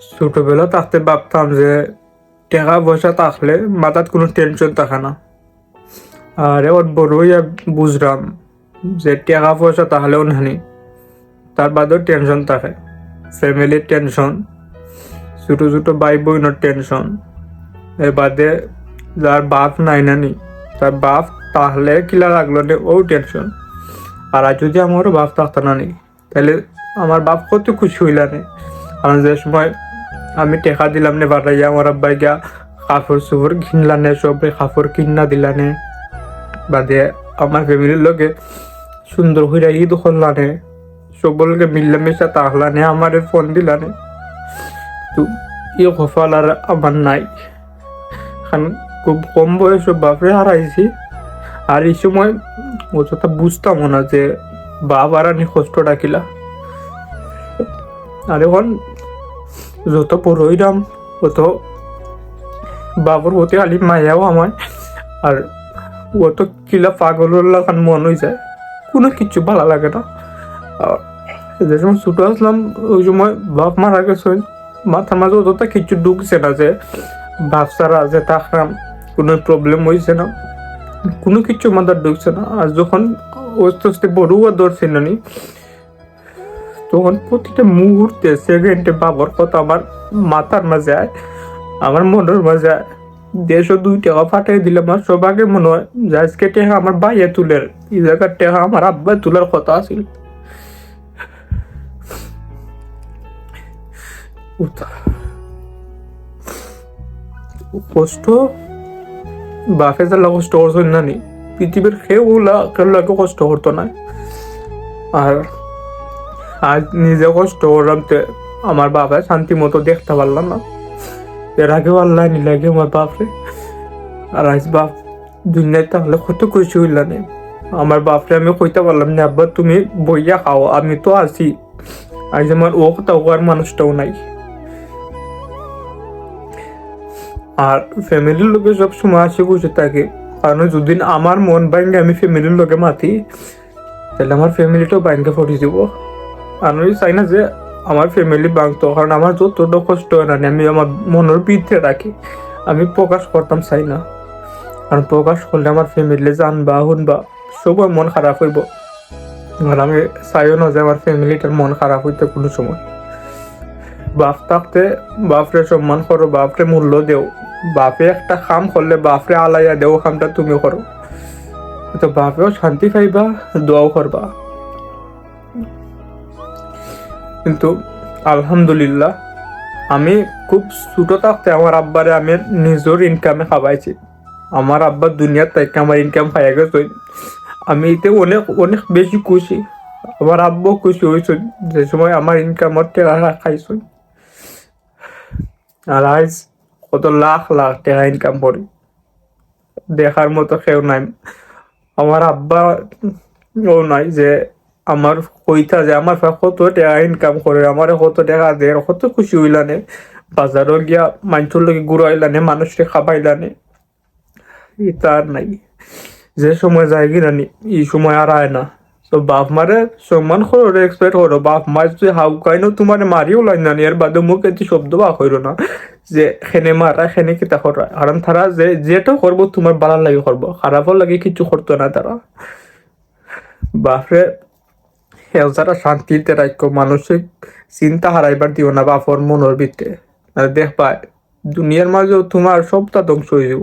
ছোটবেলা থাকতে ভাবতাম যে টাকা পয়সা থাকলে মাথাত কোনো টেনশন থাকে না। আর এবার বড়ই বুঝলাম যে টাকা পয়সা তাহলেও নানি, তার বাদেও টেনশন থাকে ফ্যামিলির টেনশন ছোটো ছোটো ভাই বোনের টেনশন এর বাদে যার বাপ নাই নানি, তার বাপ তাহলে কিলা লাগল নে ও টেনশন আর যদি আমারও বাপ থাকতো না নি তাহলে আমার বাপ কত খুশি হইলানে কারণ যে সময় আমি টেকা দিলাম নে বাড়াইয়া আমার আব্বাই গিয়া কাপড় চোপড় কিনলানে সব কাপড় কিনা দিলানে বাদে আমার ফ্যামিলির লোকে সুন্দর হইয়া ঈদ করলানে সকলকে মিলামিশা তাহলানে আমার ফোন দিলানে তো ই কপাল আর আমার নাই। কারণ খুব কম বয়সে বাপরে হারাইছি আর এই সময় অতটা বুঝতাম না যে বাপ আর কষ্ট ডাকিলা। আর এখন যত পড়ইলাম অত বাবুর প্রতি খালি মায়াও আমার আর অত কিলা পাগল লাগান মন হয়ে যায়, কোনো কিছু ভালো লাগে না। যে সময় ছোটো আসলাম, ওই সময় বাপ মারা গেছে মাথার মাঝে অতটা কিছু ঢুকছে না যে বাপ ছাড়া যে থাকলাম, কোনো প্রবলেম হয়েছে না, কোনো কিছু মাথার ঢুকছে না। আর যখন আস্তে আস্তে বড় হওয়া ধরছে নি তখন প্রতিটা মুহূর্তে সেকেন্ডে বাবার কথা আমার মাথার মাঝে আয়, আমার মনের মাঝে আয়। দেড়শো দুই টাকা ফাটাই দিলে আমার সব আগে মনে হয় যে আজকে টেকা আমার বাইয়ে তুলের, এই জায়গার টেকা আমার আব্বা তোলার কথা আছিল। কষ্ট, বাপে যারা কষ্ট করছ না নি পৃথিবীর কেউ কেউ কষ্ট করতো না। আর আজ নিজে কষ্ট করলাম আমার বাবা শান্তি মতো দেখতে পারলাম না। এর আগেও আল্লাহ নি লাগে আমার বাপরে। আর আজ বাপ দুনিয়ায় তাহলে কত খুশি হইল না। আমার বাপরে আমি কইতে পারলাম না, আব্বা, তুমি বইয়া খাও, আমি তো আছি। আজ আমার ও কথা আর মানুষটাও নাই। আর ফ্যামিলির লোকে সব সময় আসে খুশি থাকে। কারণ যদি আমার মন ভাঙ্গে আমি ফ্যামিলির লোকে মাতি, তাহলে আমার ফ্যামিলিটাও ভাঙ্গে ফটি দিব আমি চাই না যে আমার ফ্যামিলি ভাঙতো কারণ আমার যতটা কষ্ট হয় না, আমি আমার মনের ভিতরে রাখি আমি প্রকাশ করতাম চাই না কারণ প্রকাশ করলে আমার ফ্যামিলি জানবা, শুনবা সবার মন খারাপ হইব। আর আমি চাইও না যে আমার ফ্যামিলিটার মন খারাপ হইতে কোনো সময়। বাপ থাকতে বাপরে সম্মান করো বাপরে মূল্য দেও। বাপে একটা কাম করলে বাপরে আলাইয়া দেও, কামটা তুমি করো তো বাপেও শান্তি পাইবা দোয়াও করবা কিন্তু আলহামদুলিল্লাহ, আমি খুব ছোট থাকতে আমার আব্বারে আমি নিজের ইনকামে খাবাইছি আমার আব্বা দুনিয়ার থেকে আমার ইনকাম খাইয়া গেছে। আমি এতে অনেক অনেক বেশি খুশি। আমার আব্বু খুশি হয়েছে যে সময় আমার ইনকামর টাকা খাইছ। আর আজ কত লাখ লাখ টাকা ইনকাম করি। দেখার মতো কেউ নাই। আমার আব্বা ও নাই যে আমার কইতা যে আমার কত টাকা ইনকাম করে, আমার কত টাকা দে কত খুশি হইলানে। বাজারও গিয়া মানুষের লোকে ঘুরাইলানে মানুষকে খাবাইলানে। ইতা আর নাই। যে সময় যায় কি নানি এই সময় আর আয় না। তো বাপ মারে সম্মান করো এক্সপেক্ট করো। বাপ মা যদি হাউকাই না তোমার মারিও লাই নানি এর বাদে মুখ এটি শব্দ বা হইরো না। যে খেনে মারা খেনে কিতা করা। কারণ তারা যে যেটা করব, তোমার ভালো লাগে করব। খারাপও লাগে, কিছু করতো না তারা। বাপরে হেও যারা শান্তিতে রাখ্য মানসিক চিন্তা হারাইবার দিও না বাপর মনের ভিতরে দেখ দেখবা দুনিয়ার মাঝেও তোমার সবটা ধ্বংস হয়ে যাব।